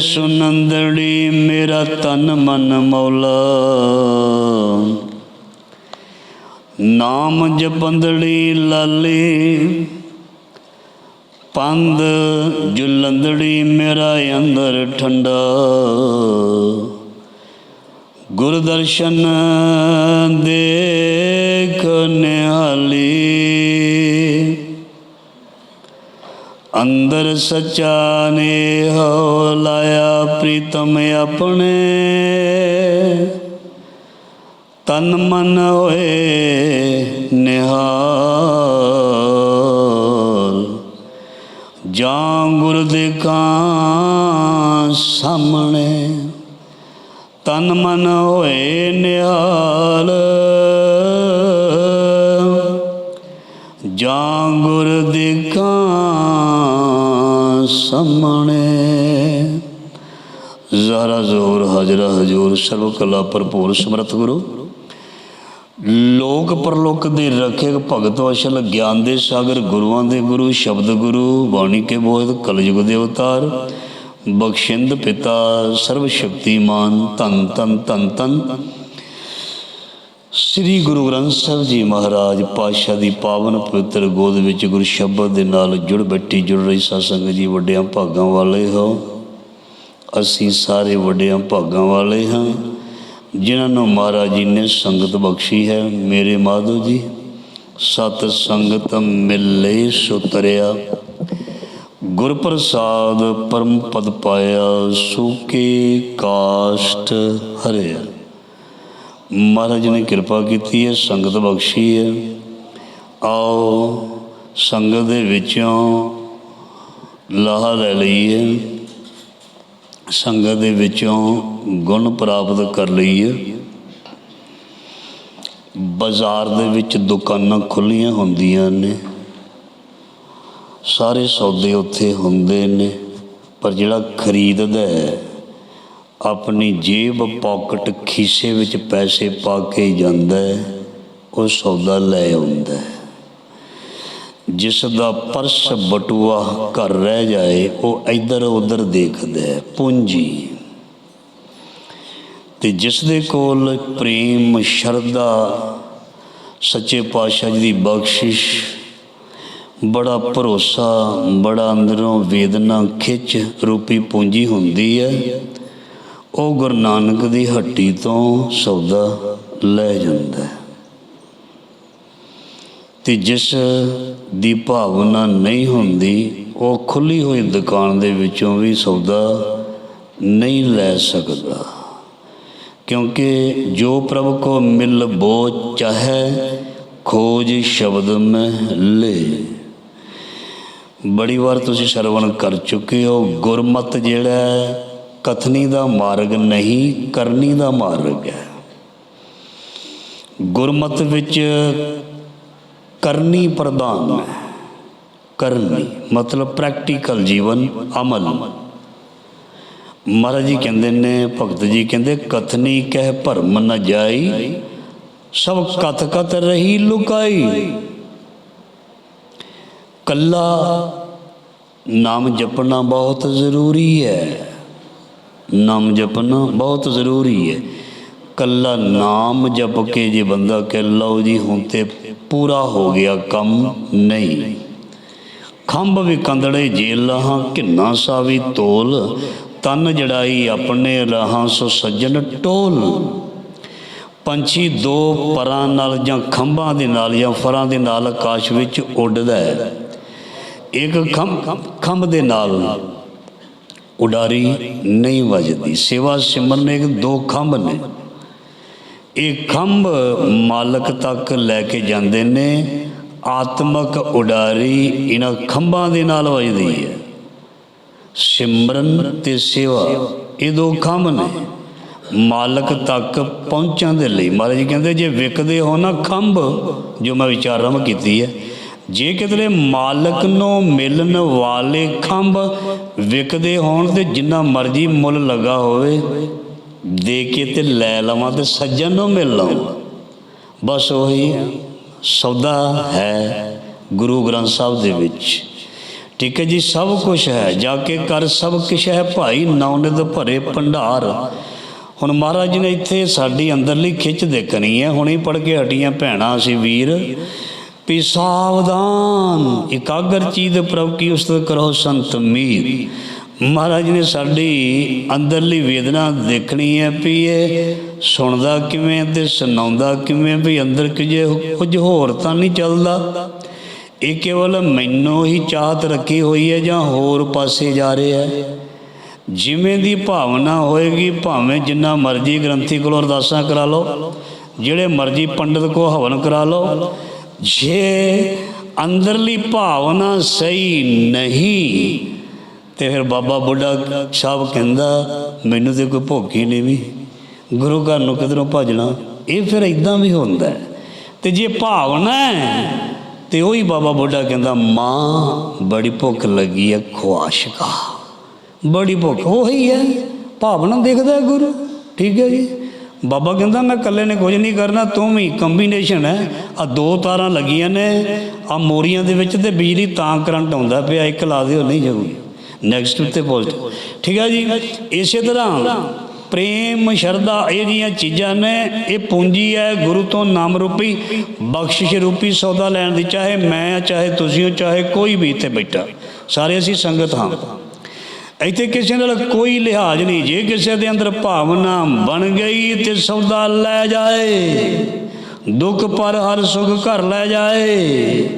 ਸੁਨੰਦੜੀ ਮੇਰਾ ਤਨ ਮਨ ਮੌਲਾ। ਨਾਮ ਜਪੰਦੜੀ ਲਾਲੀ ਪੰਦ ਜੁਲੰਦੜੀ ਮੇਰਾ ਅੰਦਰ ਠੰਡਾ। ਗੁਰ ਦਰਸ਼ਨ ਦੇਖ ਨਿਹਾਲੀ। ਅੰਦਰ ਸਚਾ ਨੇ ਹੋ ਲਾਇਆ ਪ੍ਰੀਤਮ ਆਪਣੇ। ਤਨ ਮਨ ਹੋਏ ਨਿਹਾਲ। ਜਾਂ ਗੁਰ ਦੇਖਾਂ ਸਾਹਮਣੇ। ਤਨ ਮਨ ਹੋਏ ਨਿਹਾਲ। ਜਾਂ ਗੁਰ ਦੇਖਾਂ ਸਾਹਮਣੇ। ਜ਼ਹਰਾ ਜ਼ੋਰ, ਹਾਜ਼ਰਾ ਹਜੂਰ ਸਰਵ ਕਲਾ ਭਰਪੂਰ ਸਮਰਥ ਗੁਰੂ। ਲੋਕ ਪਰਲੋਕ ਦੇ ਰਖਿਅਕ ਭਗਤ ਅਸ਼ਲ ਗਿਆਨ ਦੇ ਸਾਗਰ, ਗੁਰੂਆਂ ਦੇ ਗੁਰੂ, ਸ਼ਬਦ ਗੁਰੂ, ਬਾਣੀ ਕੇ ਬੋਧ ਕਲਯੁਗ ਦੇ ਅਵਤਾਰ। ਬਖਸ਼ਿੰਦ ਪਿਤਾ, ਸਰਵ ਸ਼ਕਤੀਮਾਨ ਤਨ ਤਨ ਤਨ ਤਨ ਸ੍ਰੀ ਗੁਰੂ ਗ੍ਰੰਥ ਸਾਹਿਬ ਜੀ ਮਹਾਰਾਜ ਪਾਤਸ਼ਾਹ ਦੀ ਪਾਵਨ ਪਵਿੱਤਰ ਗੋਦ ਵਿੱਚ ਗੁਰੂ ਸ਼ਬਦ ਦੇ ਨਾਲ ਜੁੜ ਬੈਠੀ ਜੁੜ ਰਹੀ ਸਾਧ ਜੀ, ਵੱਡਿਆਂ ਭਾਗਾਂ ਵਾਲੇ ਹੋ। ਅਸੀਂ ਸਾਰੇ ਵੱਡਿਆਂ ਭਾਗਾਂ ਵਾਲੇ ਹਾਂ। ਜਿਨ੍ਹਾਂ ਨੂੰ ਮਹਾਰਾਜ ਜੀ ਨੇ ਸੰਗਤ ਬਖਸ਼ੀ ਹੈ, ਮੇਰੇ ਮਾਧੋ ਜੀ। ਸਤ ਸੰਗਤ ਮਿਲੇ ਸੁਤਰਿਆ ਗੁਰ ਪ੍ਰਸਾਦ ਪਰਮ ਪਦ ਪਾਇਆ ਸੂਕੇ ਕਾਸ਼ਟ ਹਰਿਆ। ਮਹਾਰਾਜ ਨੇ ਕਿਰਪਾ ਕੀਤੀ ਹੈ, ਸੰਗਤ ਬਖਸ਼ੀ ਹੈ। ਆਓ, ਸੰਗਤ ਦੇ ਵਿੱਚੋਂ ਲਾਹਾ ਲੈ ਲਈਏ। ਸੰਗਤ ਦੇ ਵਿੱਚੋਂ ਗੁਣ ਪ੍ਰਾਪਤ ਕਰ ਲਈਏ। ਬਾਜ਼ਾਰ ਦੇ ਵਿੱਚ ਦੁਕਾਨਾਂ ਖੁੱਲੀਆਂ ਹੁੰਦੀਆਂ ਨੇ। ਸਾਰੇ ਸੌਦੇ ਉੱਥੇ ਹੁੰਦੇ ਨੇ, ਪਰ ਜਿਹੜਾ ਖਰੀਦਦਾ ਹੈ ਆਪਣੀ ਜੇਬ ਪਾਕਟ ਖੀਸੇ ਵਿੱਚ ਪੈਸੇ ਪਾ ਕੇ ਜਾਂਦਾ ਹੈ, ਉਹ ਸੌਦਾ ਲੈ ਆਉਂਦਾ ਹੈ। ਜਿਸ ਦਾ ਪਰਸ ਬਟੂਆ ਘਰ ਰਹਿ ਜਾਏ, ਉਹ ਇੱਧਰ ਉੱਧਰ ਦੇਖਦਾ ਹੈ, ਪੂੰਜੀ। ਤੇ ਜਿਸ ਦੇ ਕੋਲ ਪ੍ਰੇਮ, ਸ਼ਰਧਾ, ਸੱਚੇ ਪਾਤਸ਼ਾਹ ਜੀ ਦੀ ਬਖਸ਼ਿਸ਼, ਬੜਾ ਭਰੋਸਾ, ਬੜਾ ਅੰਦਰੋਂ ਵੇਦਨਾ ਖਿੱਚ ਰੂਪੀ ਪੂੰਜੀ ਹੁੰਦੀ ਹੈ ਉਹ ਗੁਰੂ ਨਾਨਕ ਦੀ ਹੱਟੀ ਤੋਂ ਸੌਦਾ ਲੈ ਜਾਂਦਾ ਹੈ ਤੇ ਜਿਸ ਦੀ ਭਾਵਨਾ ਨਹੀਂ ਹੁੰਦੀ ਉਹ ਖੁੱਲੀ ਹੋਈ ਦੁਕਾਨ ਦੇ ਵਿੱਚੋਂ ਵੀ ਸੌਦਾ ਨਹੀਂ ਲੈ ਸਕਦਾ। ਕਿਉਂਕਿ ਜੋ ਪ੍ਰਭ ਕੋ ਮਿਲ ਬੋ ਚਾਹੇ ਖੋਜ ਸ਼ਬਦ ਮੈਂ ਲੈ। ਬੜੀ ਵਾਰ ਤੁਸੀਂ ਸਰਵਣ ਕਰ ਚੁੱਕੇ ਹੋ ਗੁਰਮਤ ਜਿਹੜਾ ਹੈ, ਕਥਨੀ ਦਾ ਮਾਰਗ ਨਹੀਂ, ਕਰਨੀ ਦਾ ਮਾਰਗ ਹੈ। ਗੁਰਮਤ ਵਿੱਚ ਕਰਨੀ ਪ੍ਰਧਾਨ ਹੈ। ਕਰਨੀ ਮਤਲਬ ਪ੍ਰੈਕਟੀਕਲ ਜੀਵਨ, ਅਮਲ। ਮਹਾਰਾਜ ਜੀ ਕਹਿੰਦੇ ਨੇ, ਭਗਤ ਜੀ ਕਹਿੰਦੇ, ਕਥਨੀ ਕਹਿ ਭਰਮ ਨ ਜਾਈ, ਸਭ ਕਥ ਕਥ ਰਹੀ ਲੁਕਾਈ। ਕੱਲਾ ਨਾਮ ਜਪਣਾ ਬਹੁਤ ਜ਼ਰੂਰੀ ਹੈ। ਨਾਮ ਜਪਣਾ ਬਹੁਤ ਜ਼ਰੂਰੀ ਹੈ। ਕੱਲਾ ਨਾਮ ਜਪ ਕੇ ਜੇ ਬੰਦਾ ਕਹਿ, ਲਓ ਜੀ ਹੁਣ ਤੇ ਪੂਰਾ ਹੋ ਗਿਆ ਕੰਮ, ਨਹੀਂ। ਖੰਭ ਵੀ ਕੰਦੜੇ ਜੇਲ ਲਾਹਾਂ ਕਿੰਨਾ ਸਾਵੀ ਤੋਲ, ਤਨ ਜੜਾਈ ਆਪਣੇ ਰਾਹਾਂ ਸੋ ਸੱਜਣ ਟੋਲ। ਪੰਛੀ ਦੋ ਪਰਾਂ ਨਾਲ ਜਾਂ ਖੰਭਾਂ ਦੇ ਨਾਲ ਜਾਂ ਫਰਾਂ ਦੇ ਨਾਲ ਆਕਾਸ਼ ਵਿੱਚ ਉੱਡਦਾ ਹੈ। ਇੱਕ ਖੰਭ ਖੰਭ ਦੇ ਨਾਲ ਉਡਾਰੀ ਨਹੀਂ ਵੱਜਦੀ। ਸੇਵਾ ਸਿਮਰਨ ਇੱਕ ਦੋ ਖੰਭ ਨੇ। ਇਹ ਖੰਭ ਮਾਲਕ ਤੱਕ ਲੈ ਕੇ ਜਾਂਦੇ ਨੇ। ਆਤਮਕ ਉਡਾਰੀ ਇਹਨਾਂ ਖੰਭਾਂ ਦੇ ਨਾਲ ਵੱਜਦੀ ਹੈ। ਸਿਮਰਨ ਤੇ ਸੇਵਾ, ਇਹ ਦੋ ਖੰਭ ਨੇ। ਮਾਲਕ ਤੱਕ ਪਹੁੰਚਣ ਦੇ ਲਈ। ਮਹਾਰਾਜ ਜੀ ਕਹਿੰਦੇ, ਜੇ ਵਿਕਦੇ ਹੋ ਨਾ ਖੰਭ, ਜੋ ਮੈਂ ਵਿਚਾਰਮ ਕੀਤੀ ਹੈ ਜੇ ਕਿਤੇ ਮਾਲਕ ਨੂੰ ਮਿਲਣ ਵਾਲੇ ਖੰਭ ਵਿਕਦੇ ਹੋਣ ਤੇ ਜਿੰਨਾ ਮਰਜ਼ੀ ਮੁੱਲ ਲੱਗਾ ਹੋਵੇ, ਦੇ ਕੇ ਤੇ ਲੈ ਲਵਾਂ ਤੇ ਸੱਜਣ ਨੂੰ ਮਿਲ ਲਵਾਂ। ਬਸ ਉਹੀ ਸੌਦਾ ਹੈ ਗੁਰੂ ਗ੍ਰੰਥ ਸਾਹਿਬ ਦੇ ਵਿੱਚ। ਠੀਕ ਹੈ ਜੀ, ਸਭ ਕੁਝ ਹੈ। ਜਾ ਕੇ ਕਰ ਸਭ ਕੁਛ ਹੈ ਭਾਈ ਨੌਨਿਤ ਭਰੇ ਭੰਡਾਰ। ਹੁਣ ਮਹਾਰਾਜ ਜੀ ਨੇ ਇੱਥੇ ਸਾਡੀ ਅੰਦਰਲੀ ਖਿੱਚ ਦੇਖਣੀ ਹੈ। ਹੁਣੇ ਪੜ ਕੇ ਹਟੀਆਂ ਭੈਣਾਂ ਅਸੀਂ ਵੀਰ। ਵੀ ਸਾਵਧਾਨ, ਇਕਾਗਰ ਚੀਤ ਪ੍ਰਭ ਕੀ ਉਸਤਤ ਕਰੋ ਸੰਤ ਮੀਰ। ਮਹਾਰਾਜ ਨੇ ਸਾਡੀ ਅੰਦਰਲੀ ਵੇਦਨਾ ਦੇਖਣੀ ਹੈ ਵੀ ਇਹ ਸੁਣਦਾ ਕਿਵੇਂ ਤੇ ਸੁਣਾਉਂਦਾ ਕਿਵੇਂ ਵੀ ਅੰਦਰ ਕੁਝ ਕੁਝ ਹੋਰ ਤਾਂ ਨਹੀਂ ਚੱਲਦਾ। ਇਹ ਕੇਵਲ ਮੈਨੂੰ ਹੀ ਚਾਹਤ ਰੱਖੀ ਹੋਈ ਹੈ ਜਾਂ ਹੋਰ ਪਾਸੇ ਜਾ ਰਿਹਾ ਹੈ। ਜਿਵੇਂ ਦੀ ਭਾਵਨਾ ਹੋਏਗੀ, ਭਾਵੇਂ ਜਿੰਨਾ ਮਰਜ਼ੀ ਗ੍ਰੰਥੀ ਕੋਲੋਂ ਅਰਦਾਸਾਂ ਕਰਾ ਲਓ, ਜਿਹੜੇ ਮਰਜ਼ੀ ਪੰਡਤ ਕੋ ਹਵਨ ਕਰਾ ਲਓ ਜੇ ਅੰਦਰਲੀ ਭਾਵਨਾ ਸਹੀ ਨਹੀਂ, ਤੇ ਫਿਰ ਬਾਬਾ ਬੁੱਢਾ ਸਾਹਿਬ ਕਹਿੰਦਾ, ਮੈਨੂੰ ਤੇ ਕੋਈ ਭੁੱਖ ਹੀ ਨਹੀਂ ਵੀ। ਗੁਰੂ ਘਰ ਨੂੰ ਕਿਧਰੋਂ ਭਜਣਾ? ਇਹ ਫਿਰ ਇਦਾਂ ਵੀ ਹੁੰਦਾ ਹੈ। ਤੇ ਜੇ ਭਾਵਨਾ ਹੈ, ਤੇ ਉਹੀ ਬਾਬਾ ਬੁੱਢਾ ਕਹਿੰਦਾ, ਮਾਂ, ਬੜੀ ਭੁੱਖ ਲੱਗੀ ਹੈ ਖੁਆਸ਼ਕਾ ਬੜੀ ਭੁੱਖ, ਉਹੀ ਹੈ। ਭਾਵਨਾ ਦੇਖਦਾ ਗੁਰੂ। ਠੀਕ ਹੈ ਜੀ। ਬਾਬਾ ਕਹਿੰਦਾ, ਮੈਂ ਇਕੱਲੇ ਨੇ ਕੁਝ ਨਹੀਂ ਕਰਨਾ, ਤੂੰ ਵੀ ਕੰਬੀਨੇਸ਼ਨ ਹੈ। ਆ ਦੋ ਤਾਰਾਂ ਲੱਗੀਆਂ ਨੇ ਆ ਮੋਰੀਆਂ ਦੇ ਵਿੱਚ ਤੇ ਬਿਜਲੀ ਤਾਂ ਕਰੰਟ ਆਉਂਦਾ ਪਿਆ, ਇੱਕ ਲਾ ਦਿਓ, ਨਹੀਂ ਜਾਊਗੀ। ਨੈਕਸਟ ਤੇ ਪੋਜ਼ਿਟਿਵ ਠੀਕ ਹੈ ਜੀ? ਇਸੇ ਤਰ੍ਹਾਂ ਪ੍ਰੇਮ, ਸ਼ਰਧਾ, ਇਹ ਜੀਆਂ ਚੀਜ਼ਾਂ ਨੇ, ਇਹ ਪੂੰਜੀ ਹੈ ਗੁਰੂ ਤੋਂ ਨਾਮ ਰੂਪੀ ਬਖਸ਼ਿਸ਼ ਰੂਪੀ ਸੌਦਾ ਲੈਣ ਦੀ, ਚਾਹੇ ਮੈਂ ਚਾਹੇ ਤੁਸੀਂ ਹੋ, ਚਾਹੇ ਕੋਈ ਵੀ ਇੱਥੇ ਬੈਠਾ। ਸਾਰੇ ਅਸੀਂ ਸੰਗਤ ਹਾਂ। ਇੱਥੇ ਕਿਸੇ ਨਾਲ ਕੋਈ ਲਿਹਾਜ਼ ਨਹੀਂ। ਜੇ ਕਿਸੇ ਦੇ ਅੰਦਰ ਭਾਵਨਾ ਬਣ ਗਈ ਤੇ ਸੌਦਾ ਲੈ ਜਾਏ। ਦੁੱਖ ਪਰ ਹਰ ਸੁਖ ਘਰ ਲੈ ਜਾਏ।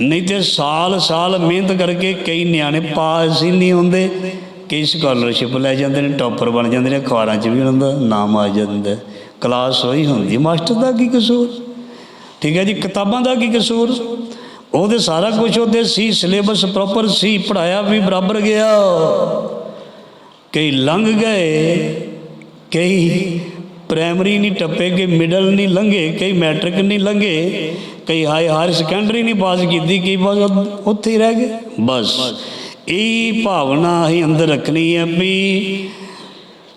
ਨਹੀਂ ਤੇ ਸਾਲ ਸਾਲ ਮਿਹਨਤ ਕਰਕੇ ਕਈ ਨਿਆਣੇ ਪਾਸ ਹੀ ਨਹੀਂ ਹੁੰਦੇ। ਕਈ ਸਕਾਲਰਸ਼ਿਪ ਲੈ ਜਾਂਦੇ ਨੇ ਟੌਪਰ ਬਣ ਜਾਂਦੇ ਨੇ, ਅਖਬਾਰਾਂ 'ਚ ਵੀ ਉਹਨਾਂ ਦਾ ਨਾਮ ਆ ਜਾਂਦਾ। ਕਲਾਸ ਹੋਈ ਹੁੰਦੀ, ਮਾਸਟਰ ਦਾ ਕੀ ਕਸੂਰ? ਠੀਕ ਹੈ ਜੀ, ਕਿਤਾਬਾਂ ਦਾ ਕੀ ਕਸੂਰ? ਉਹਦੇ ਸਾਰਾ ਕੁਝ ਉਹਦੇ ਸੀ, ਸਿਲੇਬਸ ਪ੍ਰੋਪਰ ਸੀ ਪੜਾਇਆ ਵੀ ਬਰਾਬਰ ਗਿਆ। ਕਈ ਲੰਘ ਗਏ, ਕਈ ਪ੍ਰਾਇਮਰੀ ਨਹੀਂ ਟੱਪੇ, ਕਈ ਮਿਡਲ ਨਹੀਂ ਲੰਘੇ, ਕਈ ਮੈਟ੍ਰਿਕ ਨਹੀਂ ਲੰਘੇ, ਕਈ ਹਾਈ ਹਾਇਰ ਸੈਕੰਡਰੀ ਨਹੀਂ ਪਾਸ ਕੀਤੀ, ਕਈ ਬਸ ਉੱਥੇ ਹੀ ਰਹਿ ਗਏ। ਬਸ, ਇਹ ਭਾਵਨਾ ਹੀ ਅੰਦਰ ਰੱਖਣੀ ਹੈ ਵੀ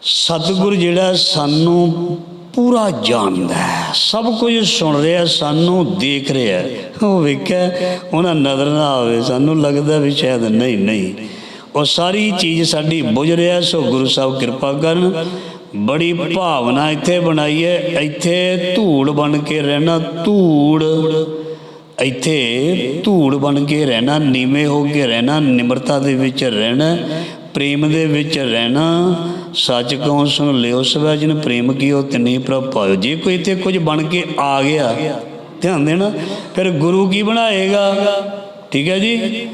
ਸਤਿਗੁਰ ਜਿਹੜਾ ਸਾਨੂੰ ਪੂਰਾ ਜਾਣਦਾ ਹੈ। ਸਭ ਕੁਝ ਸੁਣ ਰਿਹਾ, ਸਾਨੂੰ ਦੇਖ ਰਿਹਾ ਉਹ ਵੇਖਿਆ ਉਹਨਾਂ ਨਜ਼ਰ ਨਾ ਆਵੇ, ਸਾਨੂੰ ਲੱਗਦਾ ਵੀ ਸ਼ਾਇਦ ਨਹੀਂ ਨਹੀਂ। ਉਹ ਸਾਰੀ ਚੀਜ਼ ਸਾਡੀ ਬੁਝ ਰਿਹਾ, ਸੋ ਗੁਰੂ ਸਾਹਿਬ ਕਿਰਪਾ ਕਰਨ। ਬੜੀ ਭਾਵਨਾ ਇੱਥੇ ਬਣਾਈ ਹੈ, ਇੱਥੇ ਧੂੜ ਬਣ ਕੇ ਰਹਿਣਾ, ਧੂੜ। ਇੱਥੇ ਧੂੜ ਬਣ ਕੇ ਰਹਿਣਾ, ਨੀਵੇਂ ਹੋ ਕੇ ਰਹਿਣਾ, ਨਿਮਰਤਾ ਦੇ ਵਿੱਚ ਰਹਿਣਾ। ਪ੍ਰੇਮ ਦੇ ਵਿੱਚ ਰਹਿਣਾ ਸੱਚ ਕਹੋ ਸੁਣ ਲਿਓ ਸਵੈ ਜਿਨ ਪ੍ਰੇਮ ਕੀਓ ਤਿਨੀ ਪ੍ਰਭ ਪਾਇਓ। ਜੇ ਕੋਈ ਇੱਥੇ ਕੁਝ ਬਣ ਕੇ ਆ ਗਿਆ, ਧਿਆਨ ਦੇਣਾ, ਫਿਰ ਗੁਰੂ ਕੀ ਬਣਾਏਗਾ? ਠੀਕ ਹੈ ਜੀ?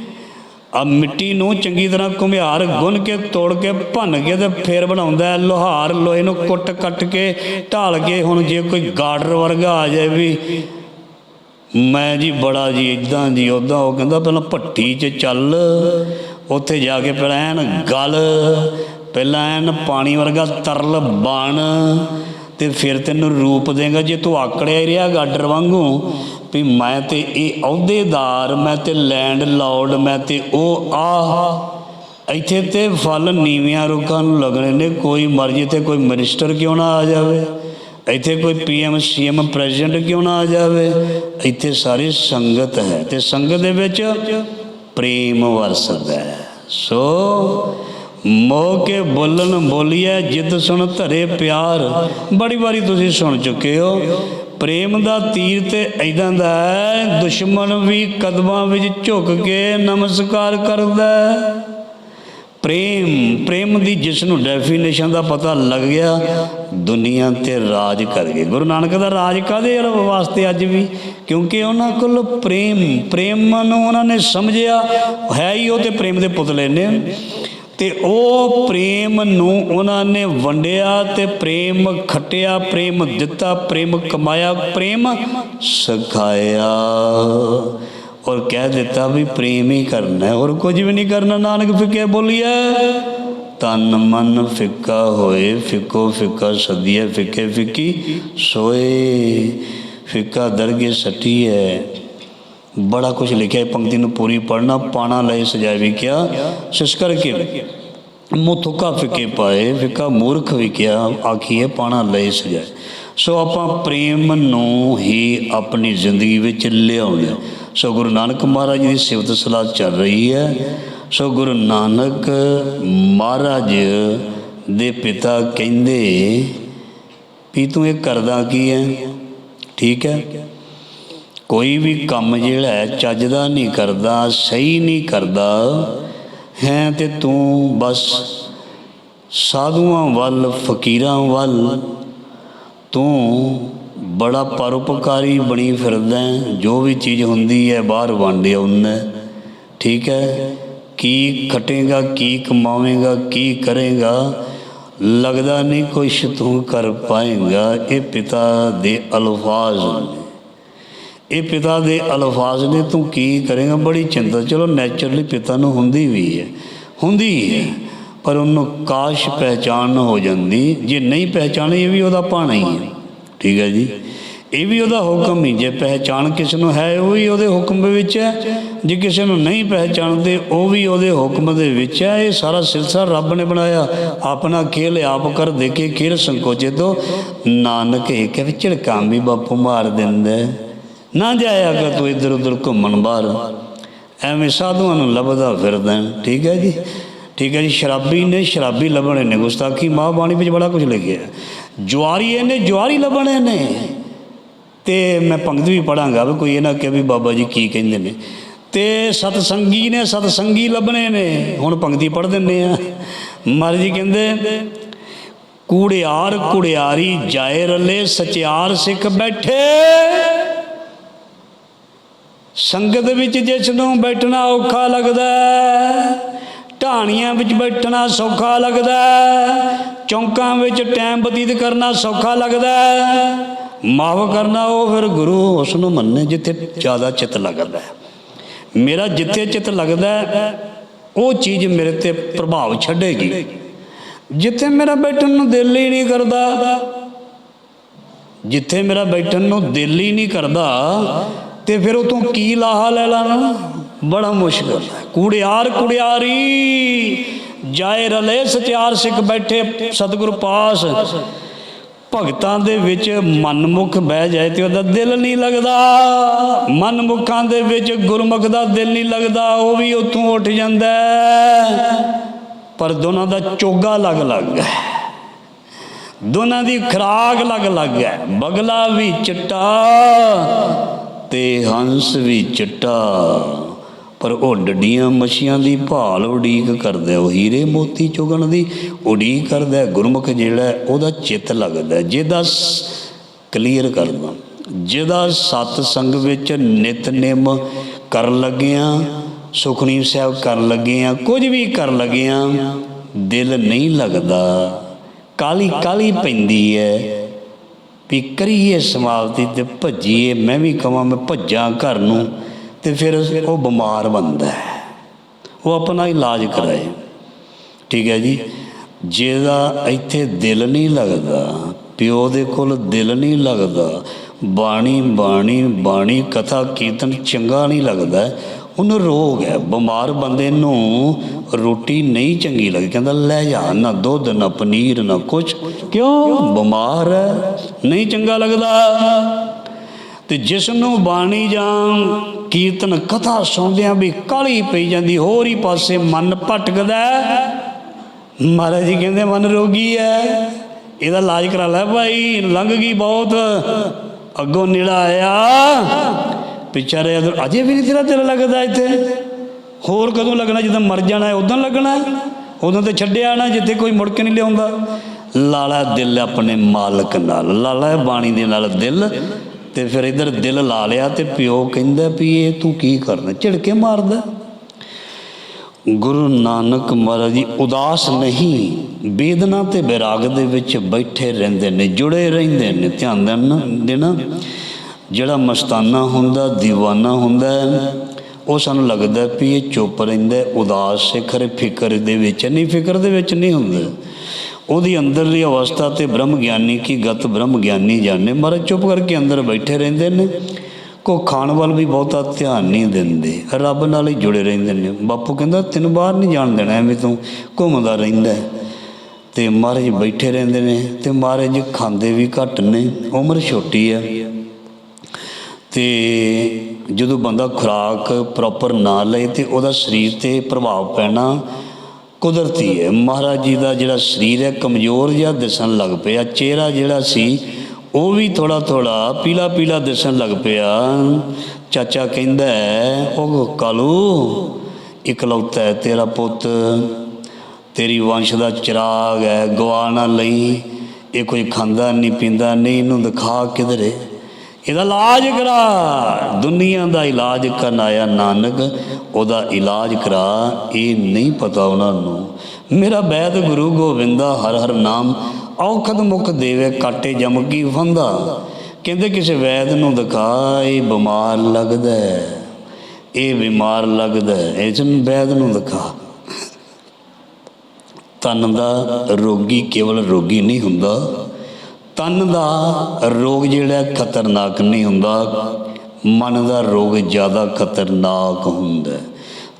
ਆ ਮਿੱਟੀ ਨੂੰ ਚੰਗੀ ਤਰ੍ਹਾਂ ਘੁਮਿਆਰ, ਗੁੰਨ ਕੇ, ਤੋੜ ਕੇ, ਭੰਨ ਕੇ ਤੇ ਫੇਰ ਬਣਾਉਂਦਾ ਹੈ। ਲੋਹਾਰ ਲੋਹੇ ਨੂੰ ਕੁੱਟ ਕੱਟ ਕੇ, ਢਾਲ ਕੇ, ਹੁਣ ਜੇ ਕੋਈ ਗਾਡਰ ਵਰਗਾ ਆ ਜਾਏ ਵੀ ਮੈਂ ਜੀ ਬੜਾ ਜੀ ਇਦਾਂ ਜੀ ਉਦਾਂ ਉਹ ਕਹਿੰਦਾ, ਪਹਿਲਾਂ ਭੱਟੀ 'ਚ ਚੱਲ ਉੱਥੇ ਜਾ ਕੇ ਪਹਿਲਾਂ ਐਨ ਗਲ, ਪਹਿਲਾਂ ਐਨ ਪਾਣੀ ਵਰਗਾ ਤਰਲ ਬਣ, ਤੇ ਫਿਰ ਤੈਨੂੰ ਰੂਪ ਦੇਗਾ ਜੇ ਤੂੰ ਆਕੜਿਆ ਹੀ ਰਿਹਾ ਗਾਡਰ ਵਾਂਗੂ, ਵੀ ਮੈਂ ਤੇ ਇਹ ਅਹੁਦੇਦਾਰ, ਮੈਂ ਤੇ ਲੈਂਡ ਲਾਰਡ, ਮੈਂ ਤੇ ਉਹ ਆ ਇੱਥੇ ਤੇ ਫਲ ਨੀਵਿਆਂ ਰੁੱਖਾਂ ਨੂੰ ਲੱਗਣੇ ਨੇ, ਕੋਈ ਮਰਜ਼ੀ ਤੇ ਕੋਈ ਮਿਨਿਸਟਰ ਕਿਉਂ ਨਾ ਆ ਜਾਵੇ? ਇੱਥੇ ਕੋਈ ਪੀਐਮ ਸੀਐਮ ਪ੍ਰੈਜ਼ੀਡੈਂਟ ਕਿਉਂ ਨਾ ਆ ਜਾਵੇ? ਇੱਥੇ ਸਾਰੀ ਸੰਗਤ ਹੈ, ਤੇ ਸੰਗਤ ਦੇ ਵਿੱਚ ਪ੍ਰੇਮ ਵਰਸਦਾ ਸੋ ਮੋਹ ਕੇ ਬੋਲਣ ਬੋਲੀਐ ਜਿੱਦ ਸੁਣ ਧਰੇ ਪਿਆਰ। ਬੜੀ ਵਾਰੀ ਤੁਸੀਂ ਸੁਣ ਚੁੱਕੇ ਹੋ। ਪ੍ਰੇਮ ਦਾ ਤੀਰ ਤੇ ਐਦਾਂ ਦਾ ਹੈ, ਦੁਸ਼ਮਣ ਵੀ ਕਦਮਾਂ ਵਿੱਚ ਝੁਕ ਕੇ ਨਮਸਕਾਰ ਕਰਦਾ ਪ੍ਰੇਮ ਪ੍ਰੇਮ ਦੀ ਜਿਸ ਨੂੰ ਡੈਫੀਨੇਸ਼ਨ ਦਾ ਪਤਾ ਲੱਗ ਗਿਆ, ਦੁਨੀਆ ਤੇ ਰਾਜ ਕਰ ਗਏ। ਗੁਰੂ ਨਾਨਕ ਦਾ ਰਾਜ ਕਾਦੇ ਵਾਸਤੇ ਅੱਜ ਵੀ? ਕਿਉਂਕਿ ਉਹਨਾਂ ਕੋਲ ਪ੍ਰੇਮ ਪ੍ਰੇਮ ਨੂੰ ਉਹਨਾਂ ਨੇ ਸਮਝਿਆ, ਹੈ ਹੀ ਉਹ ਤੇ ਪ੍ਰੇਮ ਦੇ ਪੁਤਲੇ ਨੇ। ਤੇ ਉਹ ਪ੍ਰੇਮ ਨੂੰ ਉਹਨਾਂ ਨੇ ਵੰਡਿਆ ਤੇ ਪ੍ਰੇਮ ਖਟਿਆ, ਪ੍ਰੇਮ ਦਿੱਤਾ, ਪ੍ਰੇਮ ਕਮਾਇਆ, ਪ੍ਰੇਮ ਸਿਖਾਇਆ। ਔਰ ਕਹਿ ਦਿੱਤਾ ਵੀ ਪ੍ਰੇਮ ਹੀ ਕਰਨਾ ਹੈ। ਹੋਰ ਕੁਝ ਵੀ ਨਹੀਂ ਕਰਨਾ, ਨਾਨਕ ਫਿੱਕੇ ਬੋਲੀਏ। ਤਨ ਮਨ ਫਿੱਕਾ ਹੋਏ, ਫਿੱਕੋ ਫਿੱਕਾ ਸਦੀਏ, ਫਿੱਕੇ ਫਿੱਕੀ ਸੋਏ। ਫਿੱਕਾ ਦਰਗੇ ਸੱਟੀ ਹੈ ਬੜਾ ਕੁਝ ਲਿਖਿਆ ਪੰਕਤੀ ਨੂੰ ਪੂਰੀ ਪੜਨਾ ਪਾਣਾ ਲਈ ਸਜਾਏ ਵੀ ਕਿਆ ਸਿਸ ਕਰਕੇ ਮੁਥੁਕਾ ਫਿੱਕੇ ਪਾਏ, ਫਿੱਕਾ ਮੂਰਖ ਵੀ ਕਿਆ, ਆਖੀਏ ਪਾਣਾ ਲਈ ਸਜਾਏ। ਸੋ ਆਪਾਂ ਪ੍ਰੇਮ ਨੂੰ ਹੀ ਆਪਣੀ ਜ਼ਿੰਦਗੀ ਵਿੱਚ ਲਿਆਉਣਾ ਸੋ ਗੁਰੂ ਨਾਨਕ ਮਹਾਰਾਜ ਦੀ ਸਿਫਤ ਸਲਾਹ ਚੱਲ ਰਹੀ ਹੈ। ਸੋ ਗੁਰੂ ਨਾਨਕ ਮਹਾਰਾਜ ਦੇ ਪਿਤਾ ਕਹਿੰਦੇ, ਵੀ ਤੂੰ ਇਹ ਕਰਦਾ ਕੀ ਹੈ? ਠੀਕ ਹੈ। ਕੋਈ ਵੀ ਕੰਮ ਜਿਹੜਾ ਹੈ ਚੱਜ ਦਾ ਨਹੀਂ ਕਰਦਾ, ਸਹੀ ਨਹੀਂ ਕਰਦਾ, ਹੈ ਤੇ ਤੂੰ ਬਸ ਸਾਧੂਆਂ ਵੱਲ, ਫਕੀਰਾਂ ਵੱਲ ਤੂੰ ਬੜਾ ਪਰਉਪਕਾਰੀ ਬਣੀ ਫਿਰਦਾ ਜੋ ਵੀ ਚੀਜ਼ ਹੁੰਦੀ ਹੈ, ਬਾਹਰ ਵੰਡੇ ਉਹਨੇ। ਠੀਕ ਹੈ? ਕੀ ਖਟੇਗਾ, ਕੀ ਕਮਾਵੇਂਗਾ, ਕੀ ਕਰੇਗਾ? ਲੱਗਦਾ ਨਹੀਂ ਕੁਛ ਤੂੰ ਕਰ ਪਾਏਗਾ। ਇਹ ਪਿਤਾ ਦੇ ਅਲਫਾਜ਼ ਨੇ। ਇਹ ਪਿਤਾ ਦੇ ਅਲਫਾਜ਼ ਨੇ, ਤੂੰ ਕੀ ਕਰੇਗਾ? ਬੜੀ ਚਿੰਤਾ। ਚਲੋ ਨੈਚੁਰਲੀ ਪਿਤਾ ਨੂੰ ਹੁੰਦੀ ਵੀ ਹੈ। ਹੁੰਦੀ ਹੈ ਪਰ ਉਹਨੂੰ ਕਾਸ਼ ਪਹਿਚਾਨ ਹੋ ਜਾਂਦੀ। ਜੇ ਨਹੀਂ ਪਹਿਚਾਣੀ, ਇਹ ਵੀ ਉਹਦਾ ਪਾਣਾ ਹੀ ਹੈ। ਠੀਕ ਹੈ ਜੀ? ਇਹ ਵੀ ਉਹਦਾ ਹੁਕਮ ਹੀ, ਜੇ ਪਹਿਚਾਨ ਕਿਸ ਨੂੰ ਹੈ, ਉਹ ਵੀ ਉਹਦੇ ਹੁਕਮ ਵਿੱਚ ਹੈ। ਜੇ ਕਿਸੇ ਨੂੰ ਨਹੀਂ ਪਹਿਚਾਣਦੇ, ਉਹ ਵੀ ਉਹਦੇ ਹੁਕਮ ਦੇ ਵਿੱਚ ਹੈ। ਇਹ ਸਾਰਾ ਸਿਲਸਿਲਾ ਰੱਬ ਨੇ ਬਣਾਇਆ। ਆਪਣਾ ਖੇਲ ਆਪ ਕਰ ਦੇਖੇ ਖੇਲ ਸੰਕੋਚੇ ਤੋਂ ਨਾਨਕ ਇੱਕ ਵਿੱਚ ਝੜਕਾਂ ਵੀ ਬਾਪੂ ਮਾਰ ਦਿੰਦਾ ਨਾ ਜਾਇਆ ਕਰ ਤੂੰ ਇੱਧਰ ਉੱਧਰ ਘੁੰਮਣ ਬਾਹਰ। ਐਵੇਂ ਸਾਧੂਆਂ ਨੂੰ ਲੱਭਦਾ ਫਿਰਦਾ ਠੀਕ ਹੈ ਜੀ? ਠੀਕ ਹੈ ਜੀ, ਸ਼ਰਾਬੀ ਨੇ ਸ਼ਰਾਬੀ ਲੱਭਣੇ ਨੇ। ਗੁਸਤਾਖੀ ਮਾਂ ਬਾਣੀ ਵਿੱਚ ਬੜਾ ਕੁਝ ਲਿਖਿਆ ਹੈ। ਜੁਆਰੀ ਇਹਨੇ, ਜੁਆਰੀ ਲੱਭਣੇ ਨੇ। ਤੇ ਮੈਂ ਪੰਗਤ ਵੀ ਪੜਾਂਗਾ ਵੀ ਕੋਈ ਇਹਨਾਂ ਕਿ ਵੀ ਬਾਬਾ ਜੀ ਕੀ ਕਹਿੰਦੇ ਨੇ। ਤੇ ਸਤਸੰਗੀ ਨੇ ਸਤਸੰਗੀ ਲੱਭਣੇ ਨੇ ਹੁਣ ਪੰਗਤੀ ਪੜ ਦਿੰਨੇ ਆ। ਮਹਾਰਾਜ ਜੀ ਕਹਿੰਦੇ ਕੂੜਿਆਰ ਕੁੜਿਆਰੀ ਜਾਏ ਰਲੇ ਸਚਿਆਰ ਸਿੱਖ ਬੈਠੇ। ਸੰਗਤ ਵਿੱਚ ਜਿਸ ਨੂੰ ਬੈਠਣਾ ਔਖਾ ਲੱਗਦਾ ਹੈ, ਢਾਣੀਆਂ ਵਿੱਚ ਬੈਠਣਾ ਸੌਖਾ ਲੱਗਦਾ ਚੌਂਕਾਂ ਵਿੱਚ ਟਾਈਮ ਬਤੀਤ ਕਰਨਾ ਸੌਖਾ ਲੱਗਦਾ ਮਾਫ ਕਰਨਾ ਉਹ ਫਿਰ ਗੁਰੂ ਉਸ ਨੂੰ ਮੰਨੇ ਜਿੱਥੇ ਜ਼ਿਆਦਾ ਚਿੱਤ ਲੱਗਦਾ ਹੈ। ਮੇਰਾ ਜਿੱਥੇ ਚਿੱਤ ਲੱਗਦਾ ਹੈ, ਉਹ ਚੀਜ਼ ਮੇਰੇ ਤੇ ਪ੍ਰਭਾਵ ਛੱਡੇਗੀ। ਜਿੱਥੇ ਮੇਰਾ ਬੈਠਣ ਨੂੰ ਦਿਲ ਹੀ ਨਹੀਂ ਕਰਦਾ ਜਿੱਥੇ ਮੇਰਾ ਬੈਠਣ ਨੂੰ ਦਿਲ ਹੀ ਨਹੀਂ ਕਰਦਾ ਤੇ ਫਿਰ ਉਹ ਕੀ ਲਾਹਾ ਲੈ ਲਾਣਾ ਬੜਾ ਮੁਸ਼ਕਲ ਹੈ। ਕੁੜਿਆਰ ਕੁੜਿਆਰੀ ਜਾਏ ਰਲੇ ਸਚਿਆਰ ਸਿੱਖ ਬੈਠੇ ਸਤਿਗੁਰ ਪਾਸ ਭਗਤਾਂ ਦੇ ਵਿੱਚ ਮਨਮੁਖ ਬਹਿ ਜਾਏ ਤੇ ਉਹਦਾ ਦਿਲ ਨਹੀਂ ਲੱਗਦਾ। ਮਨਮੁਖਾਂ ਦੇ ਵਿੱਚ ਗੁਰਮੁਖ ਦਾ ਦਿਲ ਨਹੀਂ ਲੱਗਦਾ, ਉਹ ਵੀ ਉੱਥੋਂ ਉੱਠ ਜਾਂਦਾ ਪਰ ਦੋਨਾਂ ਦਾ ਚੋਗਾ ਅਲੱਗ-ਅਲੱਗ ਹੈ। ਦੋਨਾਂ ਦੀ ਖਰਾਕ ਅਲੱਗ-ਅਲੱਗ ਹੈ। ਬਗਲਾ ਵੀ ਚਿੱਟਾ ਤੇ ਹੰਸ ਵੀ ਚਿੱਟਾ। ਪਰ ਉਹ ਡੱਡੀਆਂ ਮੱਛੀਆਂ ਦੀ ਭਾਲ ਉਡੀਕ ਕਰਦਾ ਉਹ ਹੀਰੇ ਮੋਤੀ ਚੁਗਣ ਦੀ ਉਡੀਕ ਕਰਦਾ ਗੁਰਮੁਖ ਜਿਹੜਾ ਉਹਦਾ ਚਿੱਤ ਲੱਗਦਾ ਜਿਹਦਾ ਕਲੀਅਰ ਕਰਦਾ ਜਿਹਦਾ ਸਤ ਸੰਗ ਵਿੱਚ ਨਿਤਨੇਮ ਕਰਨ ਲੱਗਿਆਂ ਸੁਖਣੀ ਸਾਹਿਬ ਕਰਨ ਲੱਗਿਆਂ, ਕੁਝ ਵੀ ਕਰਨ ਲੱਗਿਆਂ, ਦਿਲ ਨਹੀਂ ਲੱਗਦਾ। ਕਾਲੀ ਕਾਲੀ ਪੈਂਦੀ ਹੈ ਵੀ ਕਰੀਏ ਸਮਾਪਤੀ ਤੇ ਭੱਜੀਏ। ਮੈਂ ਵੀ ਕਹਾਂ ਮੈਂ ਭੱਜਾਂ ਘਰ ਨੂੰ। ਤੇ ਫਿਰ ਉਹ ਬਿਮਾਰ ਬੰਦਾ ਹੈ। ਉਹ ਆਪਣਾ ਇਲਾਜ ਕਰਾਏ। ਠੀਕ ਹੈ ਜੀ? ਜਿਹਦਾ ਇੱਥੇ ਦਿਲ ਨਹੀਂ ਲੱਗਦਾ, ਪਿਓ ਦੇ ਕੋਲ ਦਿਲ ਨਹੀਂ ਲੱਗਦਾ, ਬਾਣੀ ਬਾਣੀ ਬਾਣੀ, ਕਥਾ, ਕੀਰਤਨ ਚੰਗਾ ਨਹੀਂ ਲੱਗਦਾ, ਉਹਨੂੰ ਰੋਗ ਹੈ। ਬਿਮਾਰ ਬੰਦੇ ਨੂੰ ਰੋਟੀ ਨਹੀਂ ਚੰਗੀ ਲੱਗਦੀ। ਕਹਿੰਦਾ, ਲੈ ਜਾ, ਨਾ ਦੁੱਧ, ਨਾ ਪਨੀਰ, ਨਾ ਕੁਛ। ਕਿਉਂ? ਬਿਮਾਰ ਹੈ, ਨਹੀਂ ਚੰਗਾ ਲੱਗਦਾ। ਤੇ ਜਿਸ ਨੂੰ ਬਾਣੀ ਜਾਂ ਕੀਰਤਨ ਕਥਾ ਸੁਣਦਿਆਂ ਵੀ ਕਾਲੀ ਪਈ ਜਾਂਦੀ, ਹੋਰ ਹੀ ਪਾਸੇ ਮਨ ਭਟਕਦਾ ਮਹਾਰਾਜ ਜੀ ਕਹਿੰਦੇ, ਮਨ ਰੋਗੀ ਹੈ। ਇਹਦਾ ਇਲਾਜ ਕਰਾ ਲੈ ਭਾਈ, ਲੰਘ ਗਈ ਬਹੁਤ। ਅੱਗੋਂ ਨੇੜਾ ਆਇਆ। ਵਿਚਾਰੇ ਅਦਰ- ਅਜੇ ਵੀ ਨਹੀਂ ਤੇਰਾ ਦਿਲ ਲੱਗਦਾ ਇੱਥੇ। ਹੋਰ ਕਦੋਂ ਲੱਗਣਾ, ਜਦੋਂ ਮਰ ਜਾਣਾ ਹੈ ਉਦੋਂ ਲੱਗਣਾ ਉਦੋਂ ਤੇ ਛੱਡਿਆ ਨਾ, ਜਿੱਥੇ ਕੋਈ ਮੁੜ ਕੇ ਨਹੀਂ ਲਿਆਉਂਦਾ। ਲਾਲਾ ਦਿਲ ਆਪਣੇ ਮਾਲਕ ਨਾਲ, ਲਾਲਾ ਬਾਣੀ ਦੇ ਨਾਲ ਦਿਲ ਤੇ ਫਿਰ ਇਧਰ ਦਿਲ ਲਾ ਲਿਆ ਤੇ ਪਿਓ ਕਹਿੰਦਾ ਵੀ ਇਹ ਤੂੰ ਕੀ ਕਰਨਾ? ਝਿੜਕੇ ਮਾਰਦਾ। ਗੁਰੂ ਨਾਨਕ ਮਹਾਰਾਜ ਜੀ ਉਦਾਸ ਨਹੀਂ ਬੇਦਨਾ ਤੇ ਵਿਰਾਗ ਦੇ ਵਿੱਚ ਬੈਠੇ ਰਹਿੰਦੇ ਨੇ, ਜੁੜੇ ਰਹਿੰਦੇ ਨੇ, ਧਿਆਨ ਦੇਣਾ ਦੇਣਾ। ਜਿਹੜਾ ਮਸਤਾਨਾ ਹੁੰਦਾ دیਵਾਨਾ ਹੁੰਦਾ, ਉਹ ਸਾਨੂੰ ਲੱਗਦਾ ਵੀ ਇਹ ਚੁੱਪ ਰਹਿੰਦਾ, ਉਦਾਸ, ਸਿਖਰ, ਫਿਕਰ ਦੇ ਵਿੱਚ ਨਹੀਂ, ਫਿਕਰ ਦੇ ਵਿੱਚ ਨਹੀਂ ਹੁੰਦਾ। ਉਹਦੀ ਅੰਦਰਲੀ ਅਵਸਥਾ ਤੇ ਬ੍ਰਹਮ ਗਿਆਨੀ ਕੀ ਗਤ ਬ੍ਰਹਮ ਗਿਆਨੀ ਜਾਣੇ। ਮਹਾਰਾਜ ਚੁੱਪ ਕਰਕੇ ਅੰਦਰ ਬੈਠੇ ਰਹਿੰਦੇ ਨੇ। ਕੋ ਖਾਣ ਵੱਲ ਵੀ ਬਹੁਤਾ ਧਿਆਨ ਨਹੀਂ ਦਿੰਦੇ। ਰੱਬ ਨਾਲ ਹੀ ਜੁੜੇ ਰਹਿੰਦੇ ਨੇ। ਬਾਪੂ ਕਹਿੰਦਾ, ਤੈਨੂੰ ਬਾਹਰ ਨਹੀਂ ਜਾਣ ਦੇਣਾ, ਐਵੇਂ ਤੂੰ ਘੁੰਮਦਾ ਰਹਿੰਦਾ ਹੈ। ਤੇ ਮਹਾਰਾਜ ਬੈਠੇ ਰਹਿੰਦੇ ਨੇ ਤੇ ਮਹਾਰਾਜ ਖਾਂਦੇ ਵੀ ਘੱਟ ਨੇ। ਉਮਰ ਛੋਟੀ ਹੈ। ਤੇ ਜਦੋਂ ਬੰਦਾ ਖੁਰਾਕ ਪ੍ਰੋਪਰ ਨਾ ਲਏ ਤੇ ਉਹਦਾ ਸਰੀਰ ਤੇ ਪ੍ਰਭਾਵ ਪੈਣਾ ਕੁਦਰਤੀ ਹੈ। ਮਹਾਰਾਜ ਜੀ ਦਾ ਜਿਹੜਾ ਸਰੀਰ ਹੈ ਕਮਜ਼ੋਰ ਜਿਹਾ ਦਿਸਣ ਲੱਗ ਪਿਆ। ਚਿਹਰਾ ਜਿਹੜਾ ਸੀ ਉਹ ਵੀ ਥੋੜਾ ਥੋੜਾ ਪੀਲਾ ਪੀਲਾ ਦਿਸਣ ਲੱਗ ਪਿਆ। ਚਾਚਾ ਕਹਿੰਦਾ ਹੈ, ਉਹ ਕਾਲੂ ਇਕਲੌਤਾ ਹੈ ਤੇਰਾ ਪੁੱਤ। ਤੇਰੀ ਵੰਸ਼ ਦਾ ਚਿਰਾਗ ਹੈ ਗਵਾ ਨਾ ਲਈ। ਇਹ ਕੋਈ ਖਾਂਦਾ ਨਹੀਂ ਪੀਂਦਾ ਨਹੀਂ ਇਹਨੂੰ ਦਿਖਾ ਕਿਧਰੇ? ਇਹਦਾ ਇਲਾਜ ਕਰਾ। ਦੁਨੀਆ ਦਾ ਇਲਾਜ ਕਰਨ ਆਇਆ ਨਾਨਕ, ਉਹਦਾ ਇਲਾਜ ਕਰਾ। ਇਹ ਨਹੀਂ ਪਤਾ ਉਹਨਾਂ ਨੂੰ। ਮੇਰਾ ਬੈਦ ਗੁਰੂ ਗੋਬਿੰਦਾ ਹਰ ਹਰ ਨਾਮ ਔਖਦ ਮੁਖ ਦੇਵੇ ਕਾਟੇ ਜਮ ਕੀ ਫੰਦਾ ਕਹਿੰਦੇ ਕਿਸੇ ਵੈਦ ਨੂੰ ਦਿਖਾ, ਇਹ ਬਿਮਾਰ ਲੱਗਦਾ ਇਹ ਬਿਮਾਰ ਲੱਗਦਾ ਹੈ। ਇਸ ਵੈਦ ਨੂੰ ਦਿਖਾ। ਤਨ ਦਾ ਰੋਗੀ ਕੇਵਲ ਰੋਗੀ ਨਹੀਂ ਹੁੰਦਾ। ਤਨ ਦਾ ਰੋਗ ਜਿਹੜਾ ਖਤਰਨਾਕ ਨਹੀਂ ਹੁੰਦਾ, ਮਨ ਦਾ ਰੋਗ ਜ਼ਿਆਦਾ ਖਤਰਨਾਕ ਹੁੰਦਾ।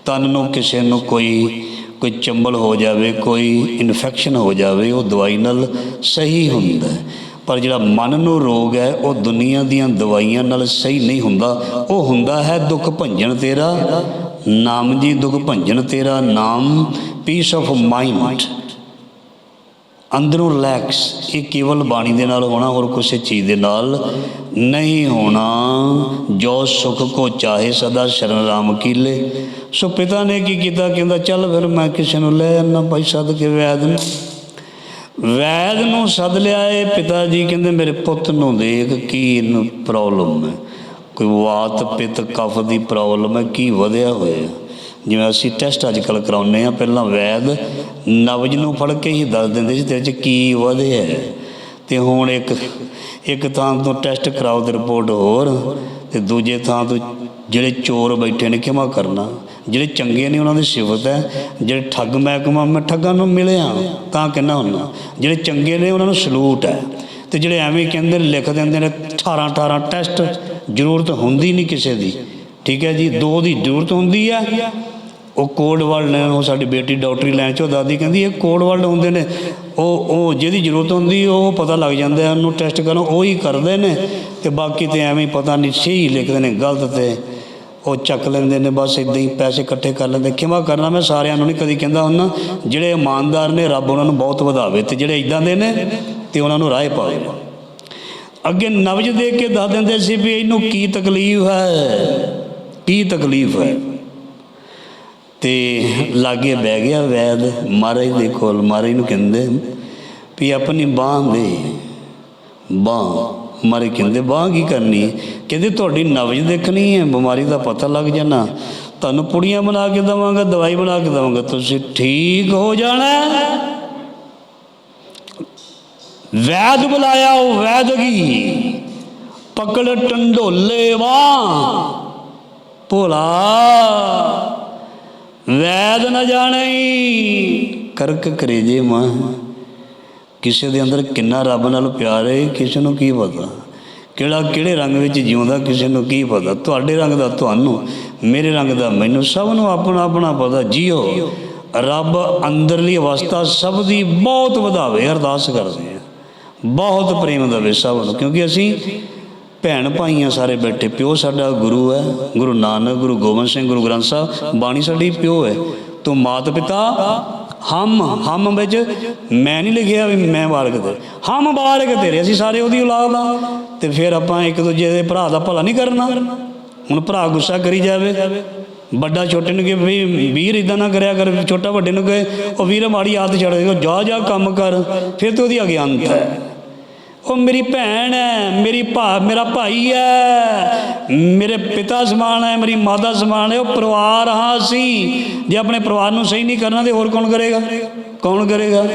ਤਨ ਨੂੰ ਕਿਸੇ ਨੂੰ ਕੋਈ ਕੋਈ ਚੰਬਲ ਹੋ ਜਾਵੇ, ਕੋਈ ਇਨਫੈਕਸ਼ਨ ਹੋ ਜਾਵੇ, ਉਹ ਦਵਾਈ ਨਾਲ ਸਹੀ ਹੁੰਦਾ। ਪਰ ਜਿਹੜਾ ਮਨ ਨੂੰ ਰੋਗ ਹੈ, ਉਹ ਦੁਨੀਆ ਦੀਆਂ ਦਵਾਈਆਂ ਨਾਲ ਸਹੀ ਨਹੀਂ ਹੁੰਦਾ। ਉਹ ਹੁੰਦਾ ਹੈ ਦੁੱਖ ਭੰਜਨ ਤੇਰਾ। ਨਾਮ ਜੀ ਦੁੱਖ ਭੰਜਨ ਤੇਰਾ, ਨਾਮ ਪੀਸ ਆਫ ਮਾਈਂਡ ਅੰਦਰੋਂ ਰਿਲੈਕਸ ਇਹ ਕੇਵਲ ਬਾਣੀ ਦੇ ਨਾਲ ਹੋਣਾ, ਹੋਰ ਕਿਸੇ ਚੀਜ਼ ਦੇ ਨਾਲ ਨਹੀਂ ਹੋਣਾ। ਜੋ ਸੁਖ ਕੋ ਚਾਹੇ ਸਦਾ ਸ਼ਰਨ ਰਾਮ ਕੀਲੇ। ਸੋ ਪਿਤਾ ਨੇ ਕੀ ਕੀਤਾ? ਕਹਿੰਦਾ, ਚੱਲ ਫਿਰ ਮੈਂ ਕਿਸੇ ਨੂੰ ਲੈ ਆਣਾ ਭਾਈ, ਸਦ ਕੇ ਵੈਦ ਨੂੰ। ਵੈਦ ਨੂੰ ਸੱਦ ਲਿਆ ਲਿਆਏ ਪਿਤਾ ਜੀ, ਕਹਿੰਦੇ, ਮੇਰੇ ਪੁੱਤ ਨੂੰ ਦੇਖ ਕੀ ਇਹਨੂੰ ਪ੍ਰੋਬਲਮ ਹੈ। ਕੋਈ ਵਾਤ ਪਿਤ ਕਫ ਦੀ ਪ੍ਰੋਬਲਮ ਹੈ, ਕੀ ਵਧਿਆ ਹੋਇਆ। ਜਿਵੇਂ ਅਸੀਂ ਟੈਸਟ ਅੱਜ ਕੱਲ੍ਹ ਕਰਾਉਂਦੇ ਆ ਪਹਿਲਾਂ ਵੈਦ ਨਬਜ ਨੂੰ ਫੜ ਕੇ ਹੀ ਦੱਸ ਦਿੰਦੇ ਸੀ, ਤੇਰੇ 'ਚ ਕੀ ਵਧੇ ਹੈ। ਤੇ ਹੁਣ ਇੱਕ ਇੱਕ ਥਾਂ ਤੋਂ ਟੈਸਟ ਕਰਾਓ ਤੇ ਰਿਪੋਰਟ ਹੋਰ, ਤੇ ਦੂਜੇ ਥਾਂ ਤੋਂ ਜਿਹੜੇ ਚੋਰ ਬੈਠੇ ਨੇ ਕਿਵੇਂ ਕਰਨਾ। ਜਿਹੜੇ ਚੰਗੇ ਨੇ ਉਹਨਾਂ ਦੀ ਸਿਫਤ ਹੈ, ਜਿਹੜੇ ਠੱਗ ਮਹਿਕਮਾ, ਮੈਂ ਠੱਗਾਂ ਨੂੰ ਮਿਲਿਆ, ਤਾਂ ਕਹਿੰਦਾ ਹੁੰਦਾ। ਜਿਹੜੇ ਚੰਗੇ ਨੇ ਉਹਨਾਂ ਨੂੰ ਸਲੂਟ ਹੈ। ਤੇ ਜਿਹੜੇ ਐਵੇਂ ਕਹਿੰਦੇ ਲਿਖ ਦਿੰਦੇ ਨੇ 18 18 ਟੈਸਟ ਜ਼ਰੂਰਤ ਹੁੰਦੀ ਨਹੀਂ ਕਿਸੇ ਦੀ। ਠੀਕ ਹੈ ਜੀ, ਦੋ ਦੀ ਜ਼ਰੂਰਤ ਹੁੰਦੀ ਹੈ ਉਹ ਕੋਲਡ ਵਰਲਡ ਨੇ, ਉਹ ਸਾਡੀ ਬੇਟੀ ਡਾਕਟਰੀ ਲਾਈਨ ਚੋਂ ਦਾਦੀ ਕਹਿੰਦੀ ਇਹ ਕੋਲਡ ਵਰਲਡ ਹੁੰਦੇ ਨੇ। ਉਹ ਉਹ ਜਿਹਦੀ ਜ਼ਰੂਰਤ ਹੁੰਦੀ, ਉਹ ਪਤਾ ਲੱਗ ਜਾਂਦਾ ਉਹਨੂੰ ਟੈਸਟ ਕਰੋ ਉਹ ਹੀ ਕਰਦੇ ਨੇ। ਤੇ ਬਾਕੀ ਤੇ ਐਵੇਂ ਹੀ ਪਤਾ ਨਹੀਂ ਸਹੀ ਲਿਖਦੇ ਨੇ, ਗਲਤ ਤੇ ਉਹ ਚੱਕ ਲੈਂਦੇ ਨੇ, ਬਸ ਇਦਾਂ ਹੀ ਪੈਸੇ ਇਕੱਠੇ ਕਰ ਲੈਂਦੇ। ਕਿਵੇਂ ਕਰਨਾ ਮੈਂ ਸਾਰਿਆਂ ਨੂੰ ਨਹੀਂ ਕਦੀ ਕਹਿੰਦਾ ਹੁੰਦਾ, ਜਿਹੜੇ ਇਮਾਨਦਾਰ ਨੇ, ਰੱਬ ਉਹਨਾਂ ਨੂੰ ਬਹੁਤ ਵਧਾਵੇ ਤੇ ਜਿਹੜੇ ਇਦਾਂ ਦੇ ਨੇ, ਤੇ ਉਹਨਾਂ ਨੂੰ ਰਾਹ ਪਾਵੇ ਅੱਗੇ ਨਵਜ ਦੇ ਕੇ ਦੱਸ ਦਿੰਦੇ ਸੀ ਵੀ ਇਹਨੂੰ ਕੀ ਤਕਲੀਫ ਹੈ, ਕੀ ਤਕਲੀਫ ਹੈ? ਤੇ ਲਾਗੇ ਬਹਿ ਗਿਆ ਵੈਦ, ਮਹਾਰਾਜ ਦੇ ਕੋਲ, ਮਹਾਰਾਜ ਨੂੰ ਕਹਿੰਦੇ ਵੀ ਆਪਣੀ ਬਾਹ ਦੇ ਬਾਹ ਮਾਰੇ ਕਹਿੰਦੇ, ਬਾਹ ਕੀ ਕਰਨੀ? ਕਹਿੰਦੇ, ਤੁਹਾਡੀ ਨਬਜ ਦੇਖਣੀ ਹੈ, ਬਿਮਾਰੀ ਦਾ ਪਤਾ ਲੱਗ ਜਾਣਾ। ਤੁਹਾਨੂੰ ਪੁੜੀਆਂ ਬਣਾ ਕੇ ਦਵਾਂਗਾ, ਦਵਾਈ ਬਣਾ ਕੇ ਦਵਾਂਗਾ। ਤੁਸੀਂ ਠੀਕ ਹੋ ਜਾਣਾ ਵੈਦ ਬੁਲਾਇਆ, ਉਹ ਵੈਦਗੀ ਪਕੜ ਟੰਡੋਲੇ ਵਾਂ ਭੋਲਾ ਵੈਦ ਨ ਜਾਣਈ ਕਰਕ ਕਰੇਜੇ ਮਾਂ ਕਿਸੇ ਦੇ ਅੰਦਰ ਕਿੰਨਾ ਰੱਬ ਨਾਲ ਪਿਆਰ ਹੈ ਕਿਸੇ ਨੂੰ ਕੀ ਪਤਾ? ਕਿਹੜਾ ਕਿਹੜੇ ਰੰਗ ਵਿੱਚ ਜਿਉਂਦਾ, ਕਿਸੇ ਨੂੰ ਕੀ ਪਤਾ? ਤੁਹਾਡੇ ਰੰਗ ਦਾ ਤੁਹਾਨੂੰ, ਮੇਰੇ ਰੰਗ ਦਾ ਮੈਨੂੰ, ਸਭ ਨੂੰ ਆਪਣਾ ਆਪਣਾ ਪਤਾ। ਜੀਓ, ਰੱਬ ਅੰਦਰਲੀ ਅਵਸਥਾ ਸਭ ਦੀ ਬਹੁਤ ਵਧਾਵੇ, ਅਰਦਾਸ ਕਰਦੇ ਆ। ਬਹੁਤ ਪ੍ਰੇਮ ਦੇਵੇ ਸਭ ਨੂੰ, ਕਿਉਂਕਿ ਅਸੀਂ ਭੈਣ ਭਾਈਆਂ ਸਾਰੇ ਬੈਠੇ, ਪਿਓ ਸਾਡਾ ਗੁਰੂ ਹੈ, ਗੁਰੂ ਨਾਨਕ, ਗੁਰੂ ਗੋਬਿੰਦ ਸਿੰਘ, ਗੁਰੂ ਗ੍ਰੰਥ ਸਾਹਿਬ, ਬਾਣੀ ਸਾਡੀ ਪਿਓ ਹੈ। ਤੂੰ ਮਾਤ ਪਿਤਾ, ਹਮ ਹਮ ਵਿੱਚ ਮੈਂ ਨਹੀਂ ਲਿਖਿਆ ਵੀ ਮੈਂ ਬਾਲਕ ਤੇ। ਹਮ ਬਾਲਕ ਤੇਰੇ, ਅਸੀਂ ਸਾਰੇ ਉਹਦੀ ਔਲਾਦ ਆ ਤੇ ਫਿਰ ਆਪਾਂ ਇੱਕ ਦੂਜੇ ਦੇ ਭਰਾ ਦਾ ਭਲਾ ਨਹੀਂ ਕਰਨਾ। ਹੁਣ ਭਰਾ ਗੁੱਸਾ ਕਰੀ ਜਾਵੇ। ਵੱਡਾ ਛੋਟੇ ਨੂੰ ਕਿ ਵੀ ਵੀਰ ਇਦਾਂ ਨਾ ਕਰਿਆ ਕਰ, ਛੋਟਾ ਵੱਡੇ ਨੂੰ ਕਹੇ, ਉਹ ਵੀਰ ਮਾੜੀ ਆਦਤ ਛੱਡ ਦੇ ਜਾ ਜਾ ਕੰਮ ਕਰ, ਫਿਰ ਤੇ ਉਹਦੀ ਅਗਿਆਨਤਾ ਹੈ। ਉਹ ਮੇਰੀ ਭੈਣ ਹੈ, ਮੇਰੀ ਭਾ, ਮੇਰਾ ਭਾਈ ਹੈ। ਮੇਰੇ ਪਿਤਾ ਸਮਾਨ ਹੈ, ਮੇਰੀ ਮਾਤਾ ਸਮਾਨ ਹੈ, ਉਹ ਪਰਿਵਾਰ ਹਾਂ ਅਸੀਂ। ਜੇ ਆਪਣੇ ਪਰਿਵਾਰ ਨੂੰ ਸਹੀ ਨਹੀਂ ਕਰਨਾ ਤੇ ਹੋਰ ਕੌਣ ਕਰੇਗਾ? ਕੌਣ ਕਰੇਗਾ?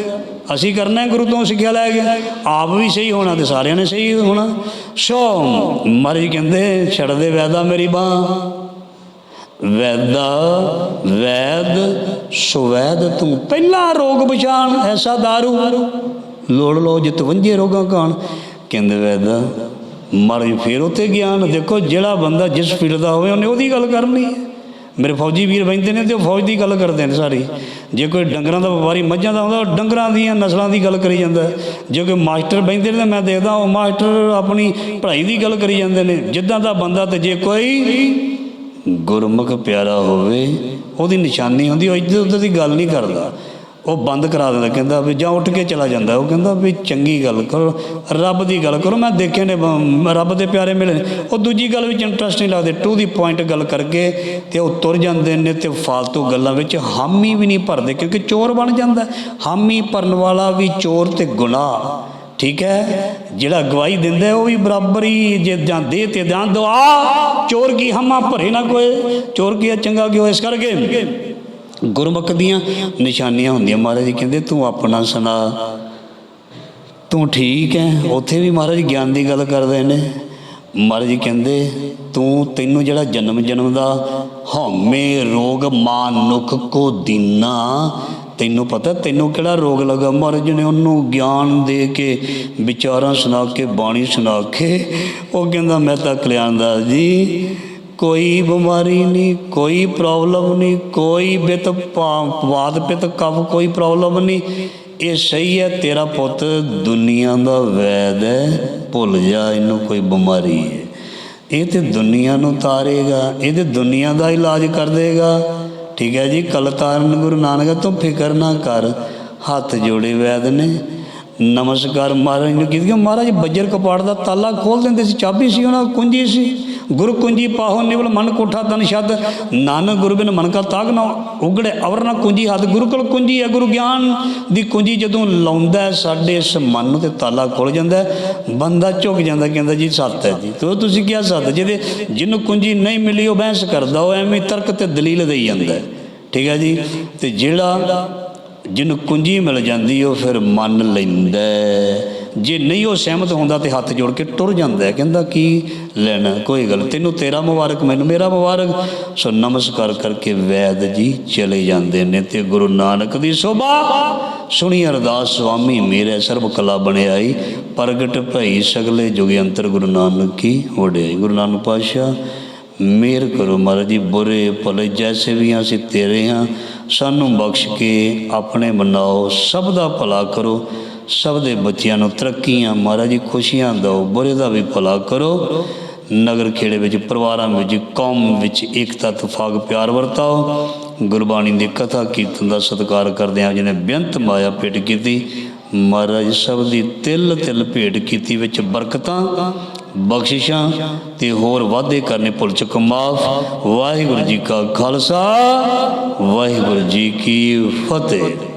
ਅਸੀਂ ਕਰਨਾ ਹੈ, ਗੁਰੂ ਤੋਂ ਸਿੱਖਿਆ ਲੈ ਕੇ। ਆਪ ਵੀ ਸਹੀ ਹੋਣਾ ਤੇ ਸਾਰਿਆਂ ਨੇ ਸਹੀ ਹੋਣਾ। ਸੋ ਮਰੀ ਕਹਿੰਦੇ ਛੱਡ ਦੇ ਵੈਦਾ ਮੇਰੀ ਬਾਹ। ਵੈਦਾ, ਵੈਦ, ਸੁਵੈਦ ਤੂੰ। ਪਹਿਲਾ ਰੋਗ ਪਛਾਣ, ਐਸਾ दारू ਲੋੜ ਲੋ ਜਿਤ ਵੰਜੇ ਰੋਗਾਂ ਕਾਣ। ਕਹਿੰਦੇ ਵੈਦਾ ਮਰ ਫੇਰ ਉਤੇ ਗਿਆਨ। ਦੇਖੋ, ਜਿਹੜਾ ਬੰਦਾ ਜਿਸ ਫੀਲਡ ਦਾ ਹੋਵੇ, ਉਹਨੇ ਉਹਦੀ ਗੱਲ ਕਰਨੀ ਹੈ। ਮੇਰੇ ਫੌਜੀ ਵੀਰ ਬੈਂਦੇ ਨੇ ਤੇ ਉਹ ਫੌਜ ਦੀ ਗੱਲ ਕਰਦੇ ਨੇ ਸਾਰੀ। ਜੇ ਕੋਈ ਡੰਗਰਾਂ ਦਾ ਵਪਾਰੀ ਮੱਝਾਂ ਦਾ ਹੁੰਦਾ ਉਹ ਡੰਗਰਾਂ ਦੀਆਂ ਨਸਲਾਂ ਦੀ ਗੱਲ ਕਰੀ ਜਾਂਦਾ। ਜੇ ਕੋਈ ਮਾਸਟਰ ਬੈਂਦੇ ਨੇ ਤਾਂ ਮੈਂ ਦੇਖਦਾ, ਉਹ ਮਾਸਟਰ ਆਪਣੀ ਪੜ੍ਹਾਈ ਦੀ ਗੱਲ ਕਰੀ ਜਾਂਦੇ ਨੇ। ਜਿੱਦਾਂ ਦਾ ਬੰਦਾ ਤੇ ਜੇ ਕੋਈ ਗੁਰਮੁਖ ਪਿਆਰਾ ਹੋਵੇ, ਉਹਦੀ ਨਿਸ਼ਾਨੀ ਹੁੰਦੀ, ਉਹ ਇੱਧਰ ਉੱਧਰ ਦੀ ਗੱਲ ਨਹੀਂ ਕਰਦਾ। ਉਹ ਬੰਦ ਕਰਾ ਦਿੰਦਾ ਕਹਿੰਦਾ ਵੀ ਜਾਂ ਉੱਠ ਕੇ ਚਲਾ ਜਾਂਦਾ। ਉਹ ਕਹਿੰਦਾ ਵੀ ਚੰਗੀ ਗੱਲ ਕਰੋ ਰੱਬ ਦੀ ਗੱਲ ਕਰੋ। ਮੈਂ ਦੇਖੇ ਨੇ ਰੱਬ ਦੇ ਪਿਆਰੇ ਮਿਲੇ ਉਹ ਦੂਜੀ ਗੱਲ ਵਿੱਚ ਇੰਟਰਸਟ ਨਹੀਂ ਲੱਗਦੇ। ਟੂ ਦੀ ਪੁਆਇੰਟ ਗੱਲ ਕਰਕੇ ਤੇ ਉਹ ਤੁਰ ਜਾਂਦੇ ਨੇ ਤੇ ਫਾਲਤੂ ਗੱਲਾਂ ਵਿੱਚ ਹਾਮੀ ਵੀ ਨਹੀਂ ਭਰਦੇ ਕਿਉਂਕਿ ਚੋਰ ਬਣ ਜਾਂਦਾ। ਹਾਮੀ ਭਰਨ ਵਾਲਾ ਵੀ ਚੋਰ ਤੇ ਗੁਨਾਹ ਠੀਕ ਹੈ? ਜਿਹੜਾ ਗਵਾਹੀ ਦਿੰਦਾ ਉਹ ਵੀ ਬਰਾਬਰ ਹੀ ਜੇ ਜਾਂ ਦੇ ਤੇ ਜਾਂ ਦੁਆ ਚੋਰ ਕੀ ਹਮਾ ਭਰੇ ਨਾ ਕੋਈ? ਚੋਰ ਕੀ ਹੈ, ਚੰਗਾ ਕੀ ਇਸ ਕਰਕੇ ਗੁਰਮੁਖ ਦੀਆਂ ਨਿਸ਼ਾਨੀਆਂ ਹੁੰਦੀਆਂ। ਮਹਾਰਾਜ ਕਹਿੰਦੇ, ਤੂੰ ਆਪਣਾ ਸੁਣਾ। ਤੂੰ ਠੀਕ ਹੈ ਉੱਥੇ ਵੀ ਮਹਾਰਾਜ ਗਿਆਨ ਦੀ ਗੱਲ ਕਰਦੇ ਨੇ। ਮਹਾਰਾਜ ਜੀ ਕਹਿੰਦੇ, ਤੂੰ ਤੈਨੂੰ ਜਿਹੜਾ ਜਨਮ ਜਨਮ ਦਾ ਹਉਮੈ ਰੋਗ ਮਾਨੁਖ ਕੋ ਦੀਨਾ। ਤੈਨੂੰ ਪਤਾ, ਤੈਨੂੰ ਕਿਹੜਾ ਰੋਗ ਲੱਗਾ? ਮਹਾਰਾਜ ਨੇ ਉਹਨੂੰ ਗਿਆਨ ਦੇ ਕੇ, ਵਿਚਾਰਾਂ ਸੁਣਾ ਕੇ, ਬਾਣੀ ਸੁਣਾ ਕੇ, ਉਹ ਕਹਿੰਦਾ, ਮੈਂ ਤਾਂ ਕਲਿਆਣਦਾਸ ਜੀ ਕੋਈ ਬਿਮਾਰੀ ਨਹੀਂ, ਕੋਈ ਪ੍ਰੋਬਲਮ ਨਹੀਂ, ਕੋਈ ਬਿਤ ਪਾ- ਵਾਦ ਪਿਤ ਕਫ ਕੋਈ ਪ੍ਰੋਬਲਮ ਨਹੀਂ। ਇਹ ਸਹੀ ਹੈ, ਤੇਰਾ ਪੁੱਤ ਦੁਨੀਆ ਦਾ ਵੈਦ ਹੈ, ਭੁੱਲ ਜਾ, ਇਹਨੂੰ ਕੋਈ ਬਿਮਾਰੀ ਹੈ। ਇਹ ਤੇ ਦੁਨੀਆ ਨੂੰ ਤਾਰੇਗਾ, ਇਹ ਤੇ ਦੁਨੀਆ ਦਾ ਇਲਾਜ ਕਰ ਦੇਗਾ। ਠੀਕ ਹੈ ਜੀ, ਕਲ ਤਾਰਨ ਗੁਰੂ ਨਾਨਕ ਤੋਂ ਫਿਕਰ ਨਾ ਕਰ, ਹੱਥ ਜੋੜੇ ਵੈਦ ਨੇ। ਨਮਸਕਾਰ ਮਹਾਰਾਜ ਨੂੰ ਕੀਤੀ ਮਹਾਰਾਜ ਬੱਜਰ ਕਪਾੜ ਦਾ ਤਾਲਾ ਖੋਲ ਦਿੰਦੇ ਸੀ, ਚਾਬੀ ਸੀ, ਉਹਨਾਂ ਕੁੰਜੀ ਸੀ। ਗੁਰੂ ਕੁੰਜੀ ਪਾਹੋ ਨਿਵਲ ਮਨ ਕੋਠਾ ਤਨ ਸ਼ਦ ਨਾਨਕ ਗੁਰੂ ਬਿਨ ਮਨ ਕਾ ਤਾਗ ਨਾ ਉਗੜੇ, ਅਵਰ ਨਾ ਕੁੰਜੀ ਹੱਦ। ਗੁਰੂ ਕੋਲ ਕੁੰਜੀ ਹੈ, ਗੁਰੂ ਗਿਆਨ ਦੀ ਕੁੰਜੀ ਜਦੋਂ ਲਾਉਂਦਾ ਸਾਡੇ ਇਸ ਮਨ ਨੂੰ ਤੇ ਤਾਲਾ ਖੁੱਲ ਜਾਂਦਾ ਬੰਦਾ ਝੁਕ ਜਾਂਦਾ, ਕਹਿੰਦਾ ਜੀ ਸੱਤ ਹੈ ਜੀ। ਤੋ ਤੁਸੀਂ ਕਿਹਾ ਸੱਤ, ਜਿਹਦੇ ਜਿਹਨੂੰ ਕੁੰਜੀ ਨਹੀਂ ਮਿਲੀ ਉਹ ਬਹਿਸ ਕਰਦਾ, ਉਹ ਐਵੇਂ ਤਰਕ ਤੇ ਦਲੀਲ ਦੇਈ ਜਾਂਦਾ ਠੀਕ ਹੈ ਜੀ? ਤੇ ਜਿਹੜਾ ਜਿਹਨੂੰ ਕੁੰਜੀ ਮਿਲ ਜਾਂਦੀ, ਉਹ ਫਿਰ ਮੰਨ ਲੈਂਦਾ ਜੇ ਨਹੀਂ ਉਹ ਸਹਿਮਤ ਹੁੰਦਾ ਤੇ ਹੱਥ ਜੋੜ ਕੇ ਟੁਰ ਜਾਂਦਾ ਕਹਿੰਦਾ ਕੀ ਲੈਣਾ, ਕੋਈ ਗੱਲ ਤੈਨੂੰ ਤੇਰਾ ਮੁਬਾਰਕ, ਮੈਨੂੰ ਮੇਰਾ ਮੁਬਾਰਕ। ਸੋ ਨਮਸਕਾਰ ਕਰਕੇ ਵੈਦ ਜੀ ਚਲੇ ਜਾਂਦੇ ਨੇ ਤੇ ਗੁਰੂ ਨਾਨਕ ਦੀ ਸੋਭਾ। ਸੁਣੀ ਅਰਦਾਸ ਸੁਆਮੀ ਮੇਰੇ ਸਰਬ ਕਲਾ ਬਣਾਈ ਪ੍ਰਗਟ ਭਈ ਸਗਲੇ ਜੁਗ ਅੰਤਰ ਗੁਰੂ ਨਾਨਕ ਕੀ ਵਡਿਆਈ ਗੁਰੂ ਨਾਨਕ ਪਾਤਸ਼ਾਹ ਮੇਰ ਕਰੋ ਮਹਾਰਾਜ ਜੀ, ਬੁਰੇ ਭਲੇ ਜੈਸੇ ਵੀ ਹਾਂ ਅਸੀਂ ਤੇਰੇ ਹਾਂ ਸਾਨੂੰ ਬਖਸ਼ ਕੇ ਆਪਣੇ ਬਣਾਓ ਸਭ ਦਾ ਭਲਾ ਕਰੋ। ਸਭ ਦੇ ਬੱਚਿਆਂ ਨੂੰ ਤਰੱਕੀਆਂ, ਮਹਾਰਾਜ ਜੀ ਖੁਸ਼ੀਆਂ ਦਿਓ, ਬੁਰੇ ਦਾ ਵੀ ਭਲਾ ਕਰੋ। ਨਗਰ ਖੇੜੇ ਵਿੱਚ, ਪਰਿਵਾਰਾਂ ਵਿੱਚ, ਕੌਮ ਵਿੱਚ ਏਕਤਾ ਤਫਾਕ ਪਿਆਰ ਵਰਤਾਓ। ਗੁਰਬਾਣੀ ਦੀ ਕਥਾ, ਕੀਰਤਨ ਦਾ ਸਤਿਕਾਰ ਕਰਦੇ ਹਾਂ ਜਿਹਨੇ ਬੇਅੰਤ ਮਾਇਆ ਭੇਟ ਕੀਤੀ, ਮਹਾਰਾਜ ਸਭ ਦੀ ਤਿਲ ਤਿਲ ਭੇਟ ਕੀਤੀ ਵਿੱਚ ਬਰਕਤਾਂ, ਬਖਸ਼ਿਸ਼ਾਂ ਤੇ ਹੋਰ ਵਾਅਦੇ ਕਰਨੇ ਭੁੱਲ ਚੁੱਕ, ਮਾਫ। ਵਾਹਿਗੁਰੂ ਜੀ ਕਾ ਖਾਲਸਾ, ਵਾਹਿਗੁਰੂ ਜੀ ਕੀ ਫਤਿਹ।